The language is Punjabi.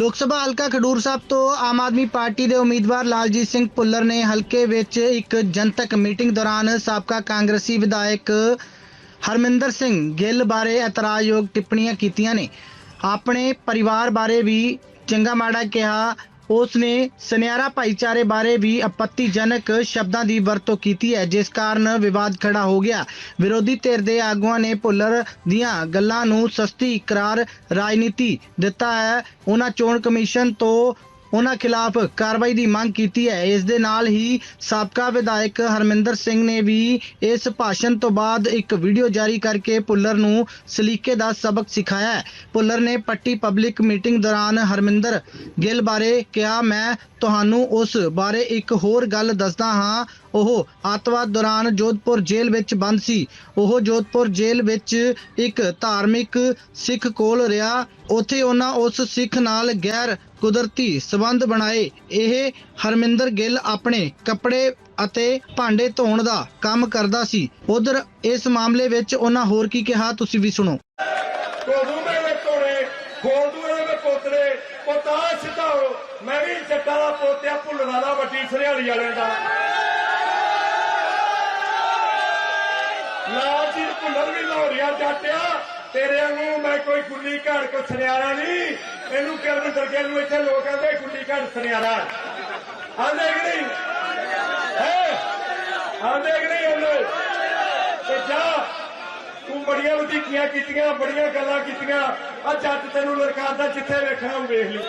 ਲੋਕ ਸਭਾ ਹਲਕਾ ਖਡੂਰ ਸਾਹਿਬ ਤੋਂ ਆਮ ਆਦਮੀ ਪਾਰਟੀ ਦੇ ਉਮੀਦਵਾਰ ਲਾਲਜੀਤ ਸਿੰਘ ਭੁੱਲਰ ਨੇ ਹਲਕੇ ਵਿੱਚ ਇੱਕ ਜਨਤਕ ਮੀਟਿੰਗ ਦੌਰਾਨ ਸਾਬਕਾ ਕਾਂਗਰਸੀ ਵਿਧਾਇਕ ਹਰਮਿੰਦਰ ਸਿੰਘ ਗਿੱਲ ਬਾਰੇ ਇਤਰਾਜ਼ਯੋਗ ਟਿੱਪਣੀਆਂ ਕੀਤੀਆਂ ਨੇ। ਆਪਣੇ ਪਰਿਵਾਰ ਬਾਰੇ ਵੀ ਚੰਗਾ ਮਾੜਾ ਕਿਹਾ ਉਸ ਨੇ ਸੁਨਿਆਰਾ ਭਾਈਚਾਰੇ ਬਾਰੇ ਵੀ ਆਪੱਤੀਜਨਕ ਸ਼ਬਦਾਂ ਦੀ ਵਰਤੋਂ ਕੀਤੀ ਹੈ, ਜਿਸ ਕਾਰਨ ਵਿਵਾਦ ਖੜਾ ਹੋ ਗਿਆ। ਵਿਰੋਧੀ ਧਿਰ ਦੇ ਆਗੂਆਂ ਨੇ ਭੁੱਲਰ ਦੀਆਂ ਗੱਲਾਂ ਨੂੰ ਸਸਤੀ ਕਰਾਰ ਰਾਜਨੀਤੀ ਦਿੱਤਾ ਹੈ। ਉਹਨਾਂ ਚੋਣ ਕਮਿਸ਼ਨ ਤੋਂ ਉਹਨਾਂ ਖਿਲਾਫ ਕਾਰਵਾਈ ਦੀ ਮੰਗ ਕੀਤੀ ਹੈ। ਇਸ ਦੇ ਨਾਲ ਹੀ ਸਾਬਕਾ ਵਿਧਾਇਕ ਹਰਮਿੰਦਰ ਸਿੰਘ ਨੇ ਵੀ ਇਸ ਭਾਸ਼ਣ ਤੋਂ ਬਾਅਦ ਇੱਕ ਵੀਡੀਓ ਜਾਰੀ ਕਰਕੇ ਭੁੱਲਰ ਨੂੰ ਸਲੀਕੇ ਦਾ ਸਬਕ ਸਿਖਾਇਆ ਹੈ। ਭੁੱਲਰ ਨੇ ਪੱਟੀ ਪਬਲਿਕ ਮੀਟਿੰਗ ਦੌਰਾਨ ਹਰਮਿੰਦਰ, ਗਿੱਲ ਬਾਰੇ ਕਿਹਾ, ਮੈਂ ਤੁਹਾਨੂੰ ਉਸ ਬਾਰੇ ਇੱਕ ਹੋਰ ਗੱਲ ਦੱਸਦਾ ਹਾਂ। ਉਹ ਆਤਵਾਦ ਦੌਰਾਨ ਜੋਧਪੁਰ ਜੇਲ੍ਹ ਵਿੱਚ ਬੰਦ ਸੀ। ਉਹ ਜੋਧਪੁਰ ਜੇਲ੍ਹ ਵਿੱਚ ਇੱਕ ਧਾਰਮਿਕ ਸਿੱਖ ਕੋਲ ਰਿਹਾ। ਉੱਥੇ ਉਹਨਾਂ ਉਸ ਸਿੱਖ ਨਾਲ ਗੈਰ ਕੁਦਰਤੀ ਸਬੰਧ ਬਣਾਏ। ਇਹ ਹਰਮਿੰਦਰ ਗਿੱਲ ਆਪਣੇ ਕੱਪੜੇ ਅਤੇ ਭਾਂਡੇ ਧੋਣ ਦਾ ਕੰਮ ਕਰਦਾ ਸੀ। ਉਧਰ ਇਸ ਮਾਮਲੇ ਵਿੱਚ ਉਹਨਾਂ ਹੋਰ ਕੀ ਕਿਹਾ, ਤੁਸੀਂ ਵੀ ਸੁਣੋ। ਕੋਦੂ ਮੇਰੇ ਤੋੜੇ ਖੋਲਦੂ ਮੇਰੇ ਪੋਤਰੇ, ਪੋਤਾ ਸਿਧਾਓ ਮੈਂ ਵੀ ਜੱਟਾਂ ਪੋਤਿਆ, ਭੁੱਲਣਾ ਦਾ, ਵੱਡੀ ਸਰਿਆਲੀ ਵਾਲਿਆਂ ਦਾ। ਲਾਲ ਜੀ ਭੁੱਲਰ ਵੀ ਲਾਹੌਰੀਆ ਜੱਟਿਆ ਤੇਰੇ ਵਾਂਗੂ ਮੈਂ ਕੋਈ ਗੁੱਲੀ ਘੜ ਕੋ ਸੁਨਿਆਰਾ ਨਹੀਂ। ਇਹਨੂੰ ਕਰਨ ਦਰਗੇ ਨੂੰ ਇੱਥੇ ਲੋਕ ਕਹਿੰਦੇ ਗੁੱਲੀ ਘੜ ਸੁਨਿਆਰਾ। ਆਂਦੇ ਕਿ ਨਹੀਂ? ਹੈ? ਆਂਦੇ ਕਿ ਨਹੀਂ ਆਂਦੇ ਤੇ ਜਾ, ਤੂੰ ਬੜੀਆਂ ਵਧੀਕੀਆਂ ਕੀਤੀਆਂ, ਬੜੀਆਂ ਗੱਲਾਂ ਕੀਤੀਆਂ। ਆ ਜੱਟ ਤੈਨੂੰ ਲੜਕਾਉਂਦਾ ਜਿੱਥੇ ਵੇਖਣਾ ਉਹ ਵੇਖ ਲਈ।